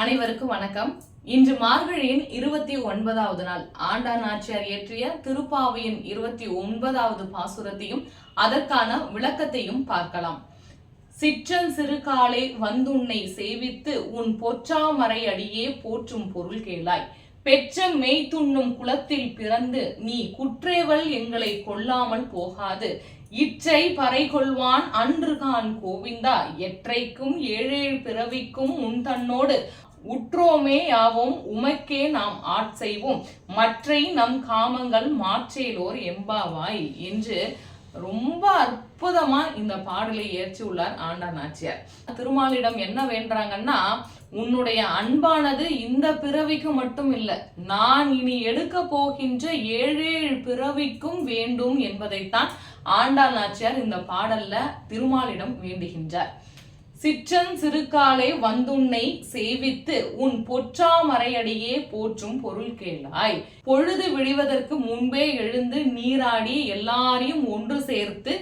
அனைவருக்கும் வணக்கம். இன்று மார்கழியின் இருபத்தி ஒன்பதாவது நாள். ஆண்டா நாச்சியார் இயற்றிய திருப்பாவையின் இருபத்தி ஒன்பதாவது பாசுரத்தையும் அதற்கான விளக்கத்தையும் பார்க்கலாம். சிற்றன் சிறுகாலே வந்துன்னை சேவித்து உன் பொற்றாமரை அடியே போற்றும் பொருள் கேளாய். பெற்ற மெய்த்துண்ணும் குலத்தில் பிறந்து நீ குற்றேவல் எங்களை கொல்லாமல் போகாது. இற்றை பறை கொள்வான் அன்றுகான் கோவிந்தா எற்றைக்கும் ஏழேழு பிறவிக்கும் உன் தன்னோடு. உற்றோமே யாவோம் உமக்கே நாம் ஆட்செய்வோம் மற்றை நம் காமங்கள் மாற்றேலோர் எம்பாவாய் என்று ரொம்ப அற்புதமா இந்த பாடலை ஏற்றி உள்ளார் ஆண்டா நாச்சியார். திருமாலிடம் என்ன வேண்டாங்கன்னா உன்னுடைய அன்பானது இந்த பிறவிக்கு மட்டும் இல்லை நான் இனி எடுக்க போகின்ற ஏழேழு பிறவிக்கும் வேண்டும் என்பதைத்தான் ஆண்டா நாச்சியார் இந்த பாடல்ல திருமாலிடம் வேண்டுகின்றார். சிற்றன் சிறுகாலே வந்துன்னை சேவித்து உன் பொற்றாமரையடியே போற்றும் பொருள் கேளாய். பொழுது விழிவதற்கு முன்பே எழுந்து நீராடி எல்லாரையும் ஒன்று சேர்த்து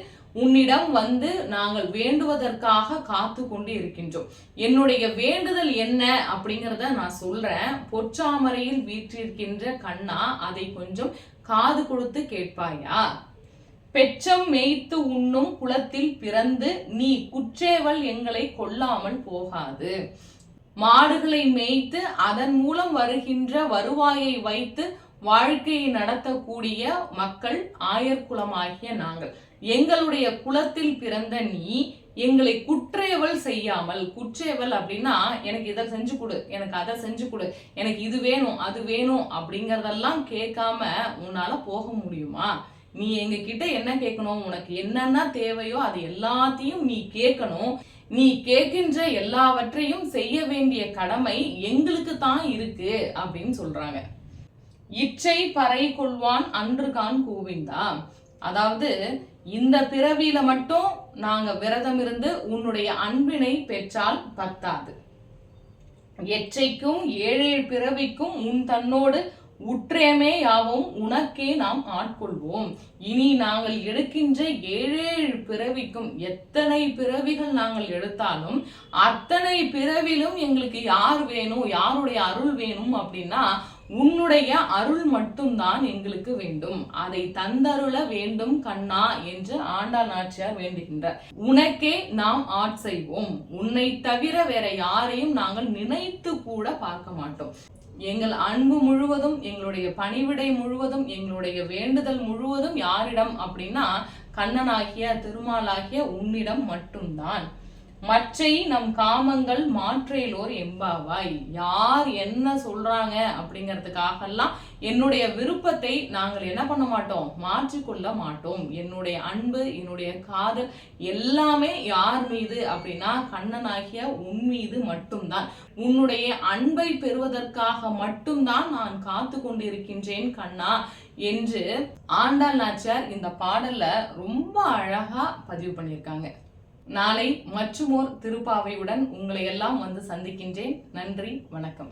உன்னிடம் வந்து நாங்கள் வேண்டுவதற்காக காத்து கொண்டு இருக்கின்றோம் என்னுடைய வேண்டுதல் என்ன அப்படிங்கிறத நான் சொல்றேன். பொற்றாமரையில் வீற்றிருக்கின்ற கண்ணா அதை கொஞ்சம் காது கொடுத்து கேட்பாயா? பெற்றம் மேய்த்து உண்ணும் குளத்தில் பிறந்து நீ குற்றேவல் எங்களை கொல்லாமல் போகாது. மாடுகளை மேய்த்து அதன் மூலம் வருகின்ற வருவாயை வைத்து வாழ்க்கையை நடத்தக்கூடிய மக்கள் ஆயர்குலமாகிய நாங்கள். எங்களுடைய குலத்தில் பிறந்த நீ எங்களை குற்றேவல் செய்யாமல் குற்றேவல் அப்படின்னா எனக்கு இதை செஞ்சு கொடு எனக்கு அதை செஞ்சு கொடு எனக்கு இது வேணும் அது வேணும் அப்படிங்கறதெல்லாம் கேட்காம உன்னால போக முடியுமா? நீ எங்க கிட்ட என்ன கேட்கணும் உனக்கு என்னென்ன தேவையோ அது எல்லாத்தையும் நீ கேட்கணும். நீ கேட்கின்ற எல்லாவற்றையும் செய்ய வேண்டிய கடமை எங்களுக்கு தான் இருக்கு அப்படின்னு சொல்றாங்க. இச்சை பறை கொள்வான் அன்றுகான் கோவிந்தா. அதாவது இந்த பிறவியில மட்டும் நாங்க விரதம் இருந்து உன்னுடைய அன்பினை பெற்றால் பத்தாது. எச்சைக்கும் ஏழேழு பிறவிக்கும் உன் தன்னோடு உற்றேமே யாவும் உனக்கே நாம் ஆட்கொள்வோம். இனி நாங்கள் எடுக்கின்ற ஏழேழு பிறவிக்கும் எத்தனை பிறவிகள் நாங்கள் எடுத்தாலும் அத்தனை பிறவிலும் எங்களுக்கு யார் வேணும் யாருடைய அருள் வேணும் அப்படின்னா உன்னுடைய அருள் மட்டும்தான் எங்களுக்கு வேண்டும். அதை தந்தருள வேண்டும் கண்ணா என்று ஆண்டா நாச்சியார் வேண்டுகின்றார். உனக்கே நாம் ஆட்செய்வோம் உன்னை தவிர வேற யாரையும் நாங்கள் நினைத்து கூட பார்க்க மாட்டோம். எங்கள் அன்பு முழுவதும் எங்களுடைய பணிவிடை முழுவதும் எங்களுடைய வேண்டுதல் முழுவதும் யாரிடம் அப்படின்னா கண்ணனாகிய திருமாலாகிய உன்னிடம் மட்டும்தான். மற்றை நம் காமங்கள் மாற்றையிலோர் எம்பாவாய் யார் என்ன சொல்றாங்க அப்படிங்கிறதுக்காகலாம் என்னுடைய விருப்பத்தை நாங்கள் என்ன பண்ண மாட்டோம்? மாற்றிக்கொள்ள மாட்டோம். என்னுடைய அன்பு என்னுடைய காதல் எல்லாமே யார் மீது? அப்படின்னா கண்ணனாகிய உன் மீது மட்டும்தான். உன்னுடைய அன்பை பெறுவதற்காக மட்டும்தான் நான் காத்து கொண்டிருக்கின்றேன் கண்ணா என்று ஆண்டாள் நாச்சியார் இந்த பாடல்ல ரொம்ப அழகா பதிவு பண்ணியிருக்காங்க. நாளை மற்றுமோர் திருப்பாவையுடன் உங்களை எல்லாம் வந்து சந்திக்கின்றேன். நன்றி வணக்கம்.